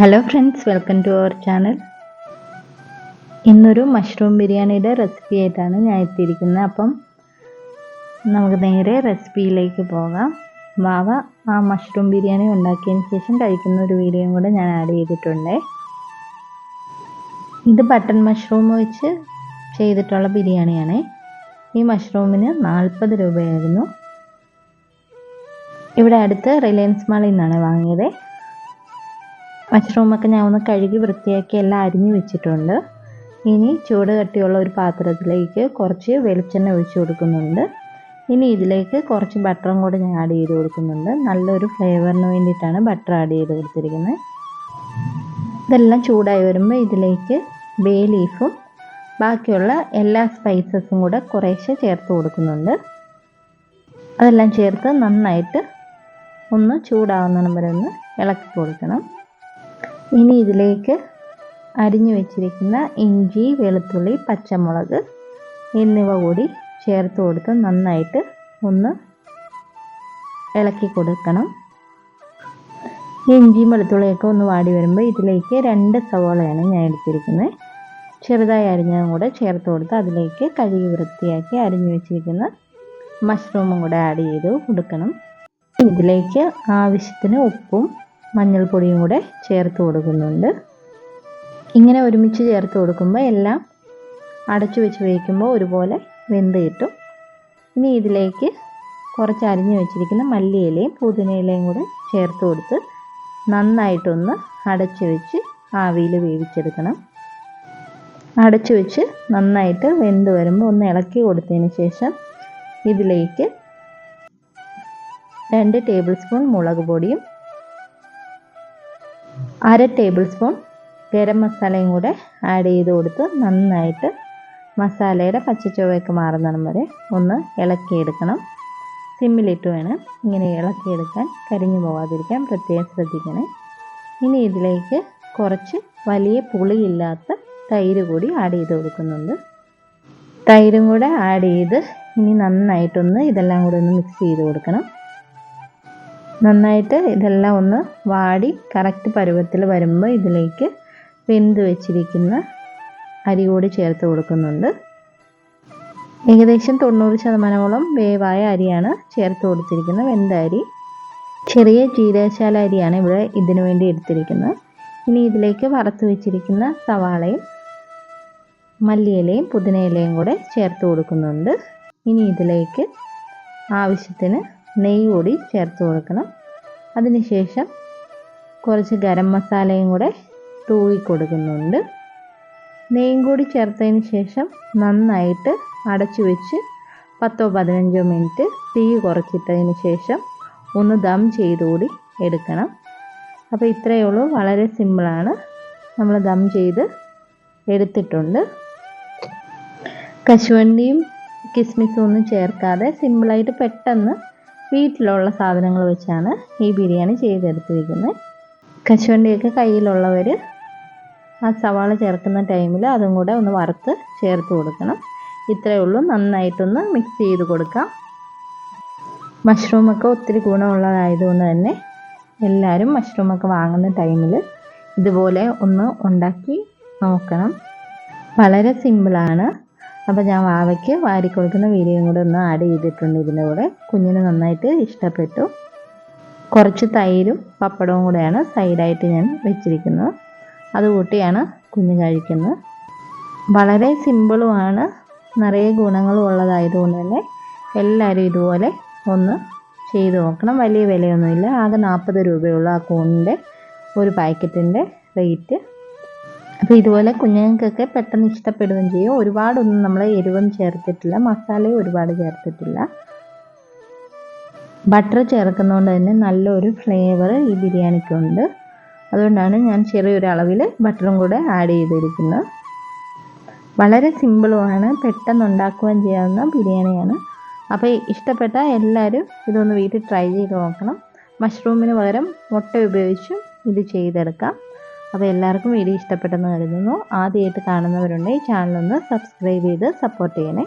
Hello friends welcome to our channel ഇന്നൊരു mushroom ബിരിയാണിയുടെ recipe ആയിട്ടാണ് ഞാൻ എത്തിയിരിക്കുന്നത്. അപ്പം നമുക്ക് നേരെ റെസിപ്പിയിലേക്ക് പോകാം. വാവ ആ മഷ്റൂം ബിരിയാണി ഉണ്ടാക്കിയതിന് ശേഷം കഴിക്കുന്ന ഒരു വീഡിയോയും കൂടെ ഞാൻ ആഡ് ചെയ്തിട്ടുണ്ട്. ഇത് ബട്ടൺ മഷ്റൂം വെച്ച് ചെയ്തിട്ടുള്ള ബിരിയാണിയാണ്. ഈ മഷ്റൂമിന് നാൽപ്പത് രൂപയായിരുന്നു. ഇവിടെ അടുത്ത് റിലയൻസ് മാളിൽ നിന്നാണ് വാങ്ങിയത്. മഷ്റൂമൊക്കെ ഞാൻ ഒന്ന് കഴുകി വൃത്തിയാക്കി എല്ലാം അരിഞ്ഞു വെച്ചിട്ടുണ്ട്. ഇനി ചൂട് കട്ടിയുള്ള ഒരു പാത്രത്തിലേക്ക് കുറച്ച് വെളിച്ചെണ്ണ ഒഴിച്ചു കൊടുക്കുന്നുണ്ട്. ഇനി ഇതിലേക്ക് കുറച്ച് ബട്ടറും കൂടെ ഞാൻ ആഡ് ചെയ്ത് കൊടുക്കുന്നുണ്ട്. നല്ലൊരു ഫ്ലേവറിന് വേണ്ടിയിട്ടാണ് ബട്ടർ ആഡ് ചെയ്ത് കൊടുത്തിരിക്കുന്നത്. ഇതെല്ലാം ചൂടായി വരുമ്പോൾ ഇതിലേക്ക് ബേ ലീഫും ബാക്കിയുള്ള എല്ലാ സ്പൈസസും കൂടെ കുറേശ്ശെ ചേർത്ത് കൊടുക്കുന്നുണ്ട്. അതെല്ലാം ചേർത്ത് നന്നായിട്ട് ഒന്ന് ചൂടാവുന്ന വരെ ഒന്ന് ഇളക്കി കൊടുക്കണം. ഇനി ഇതിലേക്ക് അരിഞ്ഞു വെച്ചിരിക്കുന്ന ഇഞ്ചി വെളുത്തുള്ളി പച്ചമുളക് എന്നിവ കൂടി ചേർത്ത് കൊടുത്ത് നന്നായിട്ട് ഒന്ന് ഇളക്കി കൊടുക്കണം. ഇഞ്ചിയും വെളുത്തുള്ളിയൊക്കെ ഒന്ന് വാടി വരുമ്പോൾ ഇതിലേക്ക് രണ്ട് സവോളയാണ് ഞാൻ എടുത്തിരിക്കുന്നത്. ചെറുതായി അരിഞ്ഞതും കൂടെ ചേർത്ത് കൊടുത്ത് അതിലേക്ക് കഴുകി വൃത്തിയാക്കി അരിഞ്ഞു വെച്ചിരിക്കുന്ന മഷ്റൂമും കൂടെ ആഡ് ചെയ്ത് കൊടുക്കണം. ഇതിലേക്ക് ആവശ്യത്തിന് ഉപ്പും മഞ്ഞൾപ്പൊടിയും കൂടെ ചേർത്ത് കൊടുക്കുന്നുണ്ട്. ഇങ്ങനെ ഒരുമിച്ച് ചേർത്ത് കൊടുക്കുമ്പോൾ എല്ലാം അടച്ചു വെച്ച് വേവിക്കുമ്പോൾ ഒരുപോലെ വെന്ത് കിട്ടും. ഇനി ഇതിലേക്ക് കുറച്ച് അരിഞ്ഞു വെച്ചിരിക്കുന്ന മല്ലിയിലയും പുതിനയിലയും കൂടെ ചേർത്ത് കൊടുത്ത് നന്നായിട്ടൊന്ന് അടച്ചു വെച്ച് ആവിയിൽ വേവിച്ചെടുക്കണം. അടച്ചു വെച്ച് നന്നായിട്ട് വെന്ത് വരുമ്പോൾ ഒന്ന് ഇളക്കി കൊടുത്തതിന് ശേഷം ഇതിലേക്ക് രണ്ട് ടേബിൾ സ്പൂൺ മുളക് പൊടിയും അര ടേബിൾ സ്പൂൺ ഗരം മസാലയും കൂടെ ആഡ് ചെയ്ത് കൊടുത്ത് നന്നായിട്ട് മസാലയുടെ പച്ചച്ചുവയൊക്കെ മാറുന്നിടം വരെ ഒന്ന് ഇളക്കിയെടുക്കണം. സിമ്മിലിട്ട് വേണം ഇങ്ങനെ ഇളക്കിയെടുക്കാൻ കരിഞ്ഞു പോകാതിരിക്കാൻ പ്രത്യേകം ശ്രദ്ധിക്കണേ. ഇനി ഇതിലേക്ക് കുറച്ച് വലിയ പുളിയില്ലാത്ത തൈര് കൂടി ആഡ് ചെയ്ത് കൊടുക്കുന്നുണ്ട്. തൈരും കൂടെ ആഡ് ചെയ്ത് ഇനി നന്നായിട്ടൊന്ന് ഇതെല്ലാം കൂടെ ഒന്ന് മിക്സ് ചെയ്ത് കൊടുക്കണം. നന്നായിട്ട് ഇതെല്ലാം ഒന്ന് വാടി കറക്റ്റ് പരുവത്തിൽ വരുമ്പോൾ ഇതിലേക്ക് വെന്ത് വെച്ചിരിക്കുന്ന അരി കൂടി ചേർത്ത് കൊടുക്കുന്നുണ്ട്. ഏകദേശം തൊണ്ണൂറ് ശതമാനമോളം വേവായ അരിയാണ് ചേർത്ത് കൊടുത്തിരിക്കുന്നത്. വെന്ത അരി. ചെറിയ ജീരകശാല അരിയാണ് ഇവിടെ ഇതിനു വേണ്ടി എടുത്തിരിക്കുന്നത്. ഇനി ഇതിലേക്ക് വറുത്ത് വെച്ചിരിക്കുന്ന സവാളയും മല്ലിയിലയും പുതിനയിലയും കൂടെ ചേർത്ത് കൊടുക്കുന്നുണ്ട്. ഇനി ഇതിലേക്ക് ആവശ്യത്തിന് നെയ്യ് കൂടി ചേർത്ത് കൊടുക്കണം. അതിനുശേഷം കുറച്ച് ഗരം മസാലയും കൂടെ തൂവി കൊടുക്കുന്നുണ്ട്. നെയ്യും കൂടി ചേർത്തതിന് ശേഷം നന്നായിട്ട് അടച്ചു വെച്ച് പത്തോ പതിനഞ്ചോ മിനിറ്റ് തീ കുറച്ചിട്ടതിന് ശേഷം ഒന്ന് ദം ചെയ്തുകൂടി എടുക്കണം. അപ്പോൾ ഇത്രയേ ഉള്ളൂ. വളരെ സിമ്പിളാണ്. നമ്മൾ ദം ചെയ്ത് എടുത്തിട്ടുണ്ട്. കശുവണ്ടിയും കിസ്മിസും ഒന്നും ചേർക്കാതെ സിമ്പിളായിട്ട് പെട്ടെന്ന് വീട്ടിലുള്ള സാധനങ്ങൾ വെച്ചാണ് ഈ ബിരിയാണി ചെയ്തെടുത്തിരിക്കുന്നത്. കശുവണ്ടിയൊക്കെ കയ്യിലുള്ളവർ ആ സവാള ചേർക്കുന്ന ടൈമിൽ അതും കൂടെ ഒന്ന് വറുത്ത് ചേർത്ത് കൊടുക്കണം. ഇത്രയേ ഉള്ളൂ. നന്നായിട്ടൊന്ന് മിക്സ് ചെയ്ത് കൊടുക്കാം. മഷ്റൂമൊക്കെ ഒത്തിരി ഗുണമുള്ളതായതുകൊണ്ട് തന്നെ എല്ലാവരും മഷ്റൂമൊക്കെ വാങ്ങുന്ന ടൈമിൽ ഇതുപോലെ ഒന്ന് ഉണ്ടാക്കി നോക്കണം. വളരെ സിമ്പിളാണ് അപ്പോൾ ഞാൻ വാവയ്ക്ക് വാരി കൊടുക്കുന്ന വീഡിയോയും കൂടെ ഒന്ന് ആഡ് ചെയ്തിട്ടുണ്ട് ഇതിന്റെ കൂടെ. കുഞ്ഞിന് നന്നായിട്ട് ഇഷ്ടപ്പെട്ടു. കുറച്ച് തൈരും പപ്പടവും കൂടെയാണ് സൈഡായിട്ട് ഞാൻ വെച്ചിരിക്കുന്നത്. അത് കൂട്ടിയാണ് കുഞ്ഞ് കഴിക്കുന്നത്. വളരെ സിമ്പിളുമാണ്. നിറയെ ഗുണങ്ങളും ഉള്ളതായതുകൊണ്ട് തന്നെ എല്ലാവരും ഇതുപോലെ ഒന്ന് ചെയ്ത് നോക്കണം. വലിയ വിലയൊന്നുമില്ല. ആകെ നാൽപ്പത് രൂപയുള്ള ആ കൂണിന്റെ ഒരു പാക്കറ്റിന്റെ റേറ്റ്. അപ്പോൾ ഇതുപോലെ കുഞ്ഞുങ്ങൾക്കൊക്കെ പെട്ടെന്ന് ഇഷ്ടപ്പെടുകയും ചെയ്യും. ഒരുപാടൊന്നും നമ്മൾ എരിവും ചേർത്തിട്ടില്ല. മസാലയും ഒരുപാട് ചേർത്തിട്ടില്ല. ബട്ടർ ചേർക്കുന്നതുകൊണ്ട് തന്നെ നല്ലൊരു ഫ്ലേവർ ഈ ബിരിയാണിക്കുണ്ട്. അതുകൊണ്ടാണ് ഞാൻ ചെറിയൊരു അളവിൽ ബട്ടറും കൂടെ ആഡ് ചെയ്തിരിക്കുന്നത്. വളരെ സിമ്പിളുമാണ് പെട്ടെന്ന് ഉണ്ടാക്കുകയും ചെയ്യാവുന്ന ബിരിയാണിയാണ്. അപ്പോൾ ഇഷ്ടപ്പെട്ട എല്ലാവരും ഇതൊന്ന് വീട്ടിൽ ട്രൈ ചെയ്ത് നോക്കണം. മഷ്റൂമിന് പകരം മുട്ട ഉപയോഗിച്ചും ഇത് ചെയ്തെടുക്കാം. അപ്പോൾ എല്ലാവർക്കും വീഡിയോ ഇഷ്ടപ്പെട്ടെന്ന് കരുതുന്നു. ആദ്യമായിട്ട് കാണുന്നവരുണ്ടെങ്കിൽ ചാനലൊന്ന് സബ്സ്ക്രൈബ് ചെയ്ത് സപ്പോർട്ട് ചെയ്യണേ.